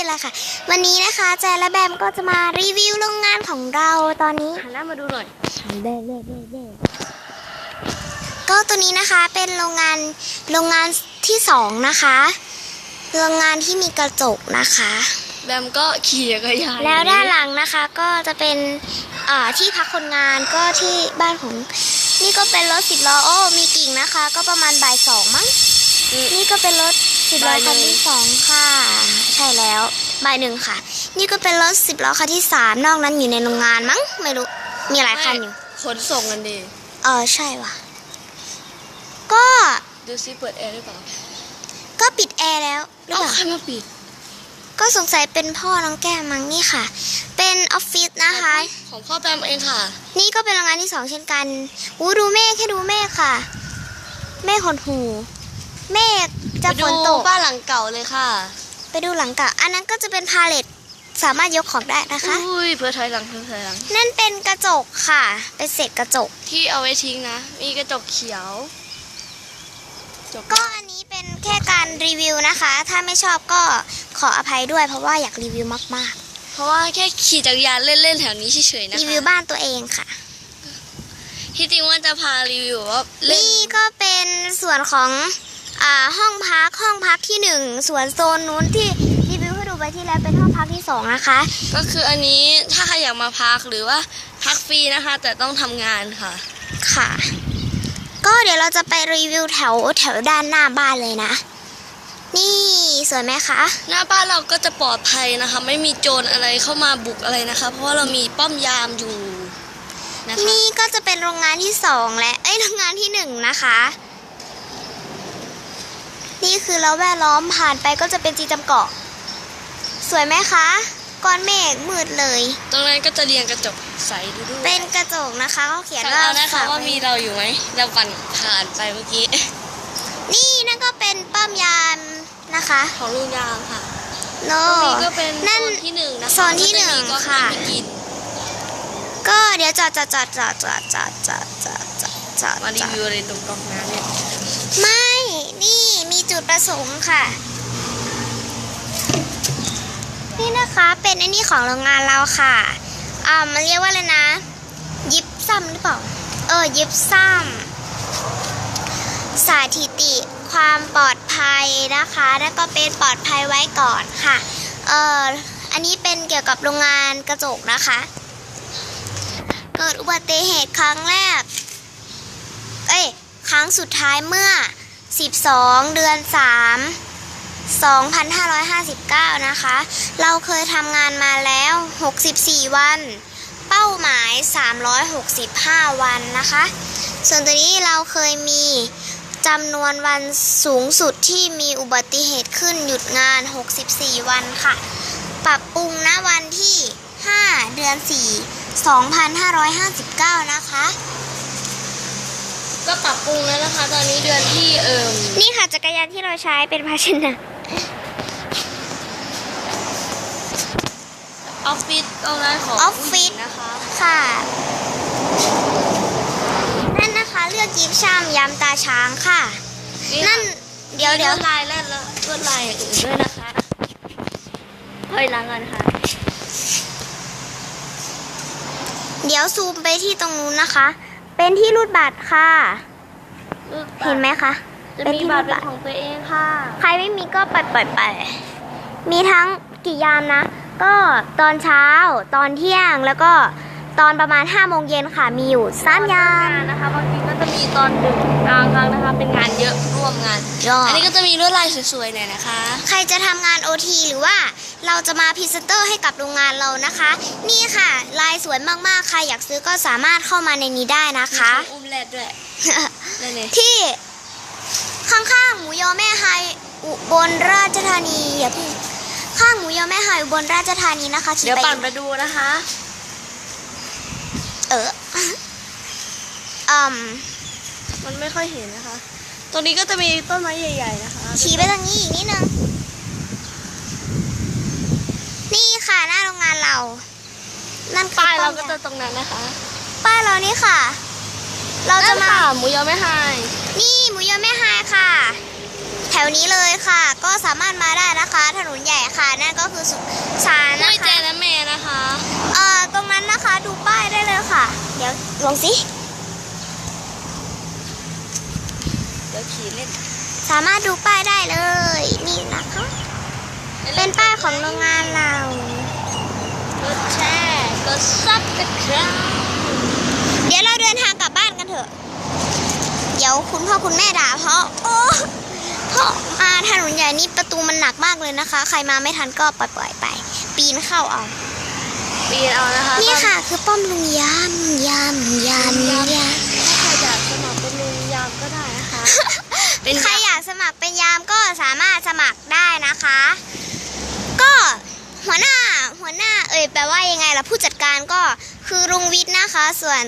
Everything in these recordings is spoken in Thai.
เป็นไรค่ะ วันนี้นะคะแจและแบมก็จะมารีวิวโรงงานของเราตอนนี้หันหน้ามาดูหน่อยเด้เด้เด้เด้ก็ตัวนี้นะคะเป็นโรงงานโรงงานที่สองนะคะ โรงงานที่มีกระจกนะคะ แบมก็ขี่จักรยานแล้วด้านหลังนะคะก็จะเป็นอ่าที่พักคนงานก็ที่บ้านของ นี่ก็เป็นรถสิบล้อโอ้มีกิ่งนะคะ ก็ประมาณบ่ายสองมั้งอืมนี่ก็เป็นรถ สิบล้อบ่ายหนึ่คันงที่สองค่ะ ใช่แล้วบ่ายหนึ่งค่ะ นี่ก็เป็นรถสิบล้อคันที่สามนอกนั้นอยู่ในโรงงานมั้งไม่รู้มีหลายคันอยู่ขนส่งกันดีเออใช่ว่ะ ก็ดูซิเปิดแอร์หรือเปล่าก็ปิดแอร์แล้วหรือเอ้าเปล่าใครมาปิด ก็สงสัยเป็นพ่อน้องแก้มมั้งนี่ค่ะ เป็นออฟฟิศนะคะของพ่อแบมเองค่ะ นี่ก็เป็นโรงงานที่สองเช่นกันอู้ดูเมฆแค่ดูเมฆค่ะ เมฆหดหู เมฆ จะฝนตกไปดูบ้านหลังเก่าเลยค่ะ ไปดูหลังเก่า อันนั้นก็จะเป็นพาเลตสามารถยกของได้นะคะอุ้ยเพื่อถอยหลังเพื่อถอยหลัง นั่นเป็นกระจกค่ะ เป็นเศษกระจก ที่เอาไว้ทิ้งนะ มีกระจกเขียวจบก็อันนี้เป็นแค่การรีวิวนะคะ ถ้าไม่ชอบก็ขออภัยด้วย เพราะว่าอยากรีวิวมากเพราะว่าแค่ขี่จักรยานเล่นๆแถวนี้เฉยๆๆนะคะ รีวิวบ้านตัวเองค่ะ ที่จริงว่าจะพารีวิวว่าเล่นนี่ก็เป็นส่วนของ อ่าห้องพักห้องพักที่หนึ่งส่วนโซนนู้นที่รีวิวให้ดูไปที่แล้วเป็นห้องพักที่สองนะคะ ก็คืออันนี้ถ้าใครอยากมาพักหรือว่าพักฟรีนะคะ แต่ต้องทำงานค่ะ ค่ะ ก็เดี๋ยวเราจะไปรีวิวแถวแถวด้านหน้าบ้านเลยนะ นี่สวยไหมคะ หน้าบ้านเราก็จะปลอดภัยนะคะ ไม่มีโจรอะไรเข้ามาบุกอะไรนะคะ เพราะว่าเรามีป้อมยามอยู่นะคะ นี่ก็จะเป็นโรงงานที่สองและเอ้ยโรงงานที่หนึ่งนะคะ นี่คือเราแวดล้อมผ่านไปก็จะเป็นจีจำเกาะ สวยไหมคะก้อนเมฆมืดเลย ตรงนั้นก็จะเรียงกระจกใสดูด้วยเป็นกระจกนะคะเขาเขียนฟังว่าเอานะคะฝกว่าไมีเราอยู่ไหมเราปั่นผ่านไปเมื่อกี้ นี่นั่นก็เป็นป้อมยามนะคะ ของลุงยามค่ะโนตรงนี้ก็เป็นโซนั่นนที่หนึ่งนะคะโซนที่หนึ่งแล้วก็จมีค่ะกล้องให้กินก็เดี๋ยวจอดจอดจอดจอดจอดจอดจอดจอดจอดจอดมารีจอดวิวอะไรตรงกล้องน้ำเนี่ย ไม่ นี่มีจุดประสงค์ค่ะ นี่นะคะเป็นไอ้นี่ของโรงงานเราค่ะอ่ามันเรียกว่าอะไรนะ ยิบซ้ำหรือเปล่า เออ ยิบซ้ำสาถิติความปลอดภัยนะคะ แล้วก็เป็นปลอดภัยไว้ก่อนค่ะ เอออันนี้เป็นเกี่ยวกับโรงงานกระจกนะคะ เกิดอุบัติเหตุครั้งแรก สุดท้ายเมื่อ 12 เดือน 3 2559 นะคะ เราเคยทำงานมาแล้ว 64 วัน เป้าหมาย 365 วันนะคะ ส่วนตัวนี้เราเคยมีจำนวนวันสูงสุดที่มีอุบัติเหตุขึ้นหยุดงาน 64 วันค่ะ ปรับปรุงณวันที่ 5 เดือน 4 2559 นะคะ ก็ปรับปรุงแล้วนะคะ ตอนนี้เดือนที่เอิ่มนี่ค่ะจักรยานที่เราใช้เป็นภาชนะออฟฟิศตรงนั้นของออฟฟิศผู้หญิงนะคะ ค่ะ นั่นนะคะเลือกยิบชามยำตาช้างค่ะ นั่นเดี๋ยวเดี๋ยวมีลวดลายและลวดลายอย่างอื่นด้วยนะคะค่อยล้างกันค่ะ เดี๋ยวซูมไปที่ตรงนู้นนะคะ เป็นที่รูดบัตรค่ะเห็นไหมคะ จะเป็นมีที่บัรูตรดเป็บันตร ของตัวเองค่ะ ใครไม่มีก็ปล่อยปล่อยไป มีทั้งกี่ยามนะ ก็ตอนเช้า ตอนเที่ยง แล้วก็ ตอนประมาณ5โมงเย็นค่ะ มีอยู่สามยาม งานนะคะบางทีก็จะมีตอนดึกกลางครั้งนะคะ เป็นงานเยอะร่วมงานยอดอันนี้ก็จะมีลวดลายสวยๆหน่อยนะคะ ใครจะทำงาน OT หรือว่าเราจะมาพรีเซนเตอร์ให้กับโรงงานเรานะคะ นี่ค่ะ ลายสวยมากๆ ใครอยากซื้อก็สามารถเข้ามาในนี้ได้นะคะ มีอุ้มแรดด้วยนั่นเลยที่ข้างๆหมูยอแม่ไฮอุบลราชธานีอย่าเพิ่งข้างหมูยอแม่ไฮอุบลราชธานีนะคะขี่เดี๋ยวไปปั่นไปดูนะคะ เอออืมมันไม่ค่อยเห็นนะคะ ตรงนี้ก็จะมีต้นไม้ใหญ่ ๆ นะคะขี่ไปทางนี้อีกนิดนึง นี่ค่ะหน้าโรงงานเรา นั่นคือป้ายเราป้ก็อมจะยามตรงนั้นนะคะ ป้ายเรานี่ค่ะ เราจะมานั่นค่หมูยอแม่ไฮนี่หมูยอแม่ไฮค่ะแถ วนี้เลยค่ะ ก็สามารถมาได้นะคะ ถนนใหญ่ค่ะค่ะนั่นก็คือสุสานห้วนะยแจคะและแม่นะคะเอ่อตรงนั้นนะคะดูป้ายได้เลยค่ะ เดี๋ยวลองสิ เดี๋ยวขี่เล่นสามารถดูป้ายได้เลย นี่นะคะ เป็นป้ายของโรงงานเรา กดแชร์กดซับกันครับเดี๋ยวเราเดินทางกลับบ้านกันเถอะ เดี๋ยวคุณพ่อคุณแม่ด่าเพราะ โอ้ เพราะมาถนนใหญ่นี่ประตูมันหนักมากเลยนะคะ ใครมาไม่ทันก็ปล่อยๆไป ปีนเข้าเอา ปีนเอานะคะนี่ค่ะคือป้อมลุงยามยามยามยามถ้าใครอยากสมัครเป็นลุงยามก็ได้นะคะเป็นใครอยากสมัครเป็นยามก็สามารถสมัครได้นะคะ ก็หัวหน้าหัวหน้า เอ่ยแปลว่ายังไงล่ะผู้จัดการก็ คือลุงวิทย์นะคะ ส่วน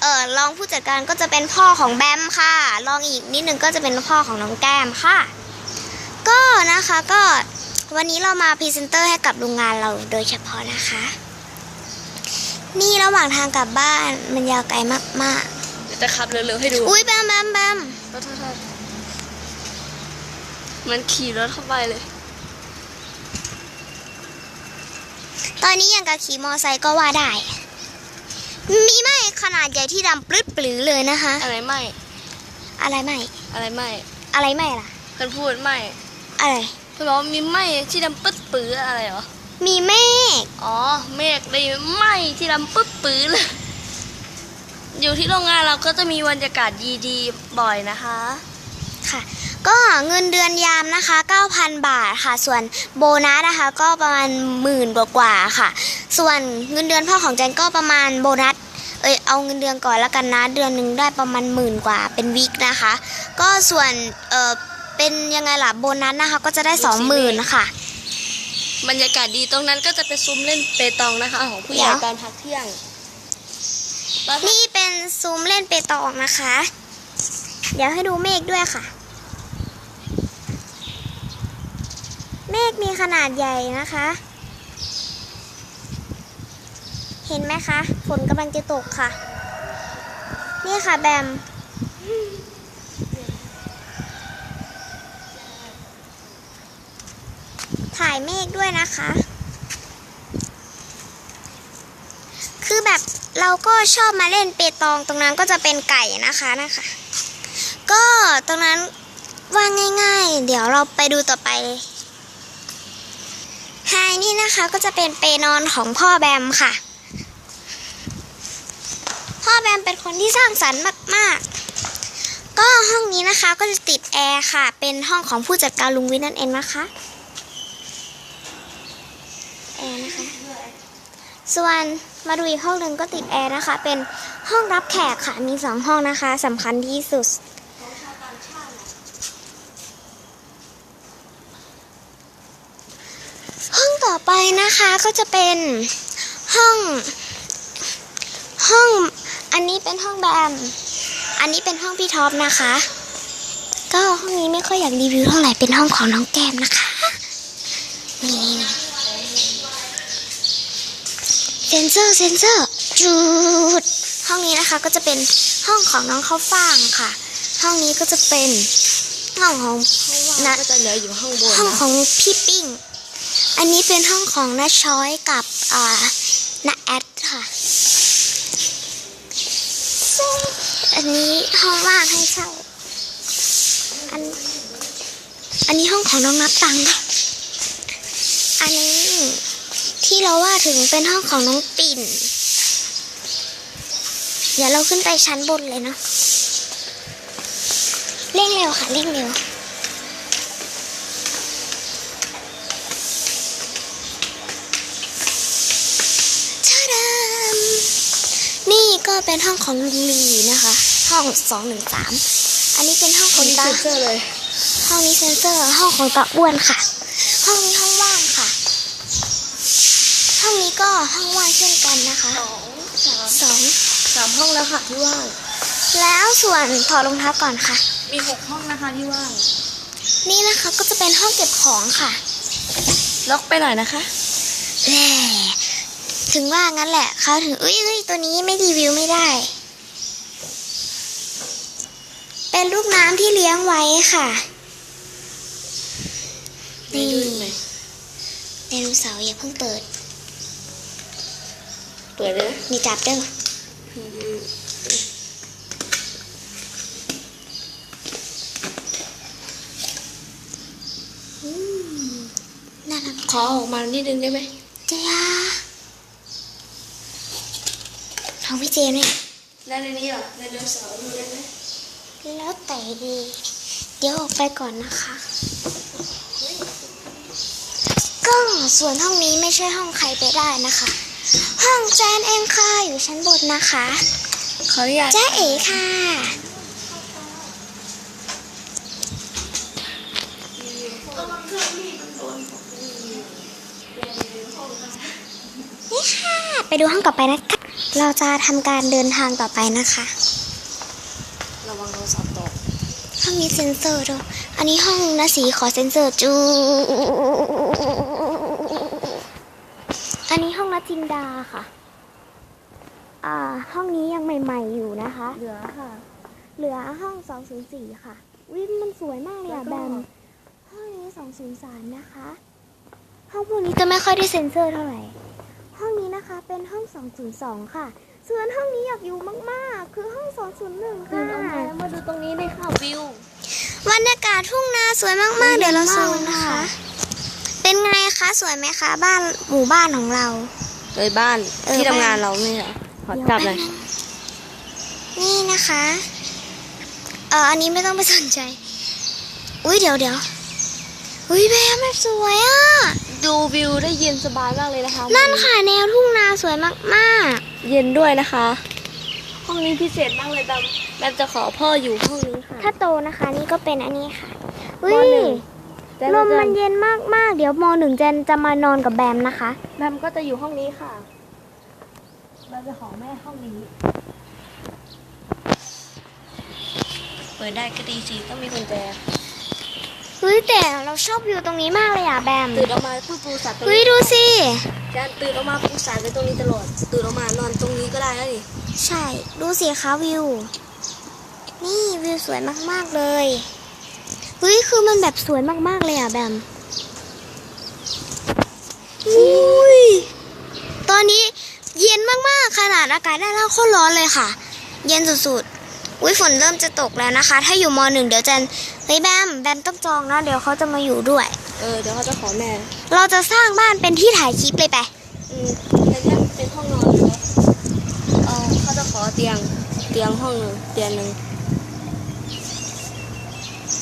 เออรองผู้จัดการก็จะเป็นพ่อของแบมค่ะ รองอีกนิดนึงก็จะเป็นพ่อของน้องแก้มค่ะ ก็นะคะก็วันนี้เรามาพรีเซนเตอร์ให้กับโรงงานเราโดยเฉพาะนะคะ นี่ระหว่างทางกลับบ้านมันยาวไกลมากเดี๋ยวจะขับเร็วๆให้ดูๆ อุ้ยแบมแบมแบมขอโทษๆมันขี่รถเข้าไปเลย ตอนนี้ยังกับขี่มอไซค์ก็ว่าได้ มีไหมขนาดใหญ่ที่ดำปลื้ดปลือเลยนะคะ อะไรไม่ อะไรไม่ อะไรไม่อะไรไม่ล่ะ เพื่อนพูดไม่อะไร เพื่อนบอกว่ามีไม่ที่ดำปึ๊ดปื้ออะไรเหรอ มีเมฆอ๋อ เมฆได้ไหมที่ดำปึ๊ดปื้อเลย อยู่ที่โรงงานเราก็จะมีบรรยากาศดีๆบ่อยนะคะ ค่ะ ก็เงินเดือนยามนะคะ 9,000 บาทค่ะ ส่วนโบนัสนะคะ ก็ประมาณหมื่นกว่าๆค่ะ ส่วนเงินเดือนพ่อของแจนก็ประมาณโบนัส เอยเอาเงินเดือนก่อนแล้วกันนะ เดือนหนึ่งได้ประมาณหมื่นกว่าเป็นวิกนะคะ ก็ส่วนเออเป็นยังไงล่ะโบนัสนะคะก็จะได้สองหมื่นค่ะ บรรยากาศดีตรงนั้นก็จะเป็นซุ้มเล่นเปตองนะคะ ของผู้ใหญ่เดี๋ยวตอนพักเที่ยงไปๆนี่เป็นซูมเล่นเปตองนะคะ เดี๋ยวให้ดูเมฆด้วยค่ะ เมฆมีขนาดใหญ่นะคะ เห็นไหมคะ ฝนกำลังจะตกค่ะ นี่ค่ะแบม ถ่ายเมฆด้วยนะคะ คือแบบเราก็ชอบมาเล่นเปตองตรงนั้นก็จะเป็นไก่นะคะนะคะ ก็ตรงนั้นว่าง่าย ๆ เดี๋ยวเราไปดูต่อไปเลยไฮนี่นะคะก็จะเป็นเปนอนของพ่อแบมค่ะ แบมเป็นคนที่สร้างสรรค์มากๆ ก็ห้องนี้นะคะก็จะติดแอร์ค่ะ เป็นห้องของผู้จัดการลุงวิทย์นั่นเองนะคะแอร์นะคะ ส่วนมาดูอีกห้องหนึ่งก็ติดแอร์นะคะ เป็นห้องรับแขกค่ะ มีสองห้องนะคะสำคัญที่สุดห้องต่อไปนะคะก็จะเป็นห้องห้อง อันนี้เป็นห้องแบม อันนี้เป็นห้องพี่ท็อปนะคะ ก็ห้องนี้ไม่ค่อยอยากรีวิวเท่าไหร่ เป็นห้องของน้องแก้มนะคะ นี่นี่นี่เซนเซอร์เซนเซอร์จุด ห้องนี้นะคะก็จะเป็นห้องของน้องข้าวฟ่างค่ะ ห้องนี้ก็จะเป็นห้องของน่าก็จะเหลืออยู่ข้างบนห้องนะของพี่ปิ้ง อันนี้เป็นห้องของน้าช้อยกับอ่าน้าแอดค่ะ อันนี้ห้องว่างให้เช่า อัน อันนี้ห้องของน้องนับตังค์อันนี้ที่เราว่าถึงเป็นห้องของน้องปิ่น เดี๋ยวเราขึ้นไปชั้นบนเลยเนาะ เร่งเร็วค่ะ เร่งเร็ว ชาดามนี่ก็ เป็นห้องของลีนะคะ ห้องสองหนึ่งสามอันนี้เป็นห้องขคอนงนี้ตาเซนเซอร์เลยห้องนี้เซนเซอร์ห้องของตาอ้วนค่ะ ห้องนี้ห้องว่างค่ะ ห้องนี้ก็ห้องว่างเช่นกันนะคะสองสามสองสามห้องแล้วค่ะที่ว่างแล้วส่วนถอดรองเท้าก่อนค่ะ มีหกห้องนะคะที่ว่างนี่นะคะก็จะเป็นห้องเก็บของค่ะ ล็อกไปหน่อยนะคะแหล่ ถึงว่างั้นแหละเขาถึงเอ้ยเอ้ยตัวนี้ไม่รีวิวไม่ได้ เป็นลูกน้ำที่เลี้ยงไว้ค่ะ นี่นี่ดูไหมโนเสาร์อย่าเพิ่งเปิด เปิดเลยนะมีจับเด้ออืมน่ารักขอออกมานิดนึงได้ไหมเจีย ของพี่เจเนี่ยได้ในนี้เหรอในเดือนเสาร์ดูได้ไหมแล้วแต่ดีเดี๋ยวออกไปก่อนนะคะ ก็ส่วนห้องนี้ไม่ใช่ห้องใครไปได้นะคะ ห้องแจนเองค่ะอยู่ชั้นบนนะคะ ขออนุญาตจ้าเอ๋ค่ะ นี่ค่ะ ไปดูห้องต่อไปนะคะ เราจะทำการเดินทางต่อไปนะคะ ระวังโทรศัพท์ตกห้องนี้เซ็นเซอร์ด้วยอันนี้ห้องนะสีขอเซ็นเซอร์จูอันนี้ห้องนัจินดาค่ะ อ่า ห้องนี้ยังใหม่ๆอยู่นะคะ เหลือค่ะ เหลือห้อง 204 ค่ะ วิมันสวยมากเลยอะแล้วก็แบม ห้องนี้ 203 นะคะ ห้องพวกนี้จะไม่ค่อยได้เซ็นเซอร์เท่าไหร่ ห้องนี้นะคะเป็นห้อง 202 ค่ะ ส่วนห้องนี้อยากอยู่มากๆ คือห้อง 201ตื่ค่ะนออกมามาดูตรงนี้เลยค่ะวิวบรรยากาศทุ่งนาสวยมากๆ เดี๋ยวเราซูมมากเลยนะค่ะคะ เป็นไงคะสวยไหมคะ บ้านหมู่บ้านของเรา เลยบ้านเออที่ทำบ้านงานเราไม่เหรอขอจับหน่อยนี่นะคะ เอออันนี้ไม่ต้องไปสนใจ อุ้ยเดี๋ยวเดี๋ยวอุ้ยแม่มันสวยอะ ดูวิวได้เย็นสบายมากเลยนะคะนั่นค่ะแนวทุ่งนาสวยมากเย็นด้วยนะคะ ห้องนี้พิเศษมากเลยแบมแบมจะขอพ่ออยู่ห้องนี้ค่ะ ๆ ถ้าโตนะคะนี่ก็เป็นอันนี้ค่ะอุ้มยหนึ่งแต่ลเรามจะมันเย็นมากๆ เดี๋ยวมหนึ่งเจนจะมานอนกับแบมนะคะ แบมก็จะอยู่ห้องนี้ค่ะแบมจะขอแม่ห้องนี้ เปิดได้ก็ดีสิต้องมีกุญแจ เฮ้ยแต่เราชอบวิวตรงนี้มากเลยอะแบมตื่นออกมาปุ๊บปูสัตว์ตรงเฮ้ยนี้ดูสิการตื่นออกมาปูสัตว์ไว้ตรงนี้ตลอด ตื่นออกมานอนตรงนี้ก็ได้แล้วนี่ใช่ดูสิคะวิว นี่วิวสวยมากๆเลยเฮ้ยคือมันแบบสวยมากๆเลยอะแบมอุ้ยตอนนี้เย็นมากๆขนาดอากาศได้แล้วโคตรร้อนเลยค่ะ เย็นสุดๆ อุ้ยฝนเริ่มจะตกแล้วนะคะ ถ้าอยู่มหนึ่งเดี๋ยวจะเฮ้ยแบมแบมต้องจองนะเดี๋ยวเขาจะมาอยู่ด้วย เออเดี๋ยวเขาจะขอแม่เราจะสร้างบ้านเป็นที่ถ่ายคลิปเลยไปอืมแต่เนี่ยเป็นห้องนอนเลยเออเขาจะขอเตียงเตียงห้องหนึ่งเตียงหนึ่ง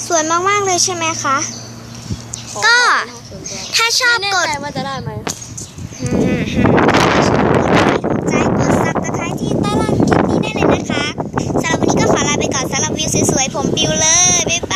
สวยมากๆเลยใช่ไหมคะขอก็ห้องส่วนตัวถ้าชอบไม่กแน่ดใจว่าจะได้ไหม อืมฮึใจกดซับสไครต์ที่ใต้ล่างคลิปนี้ได้เลยนะคะ สำหรับวิวสวยๆผมปิวเลย บ๊ายบาย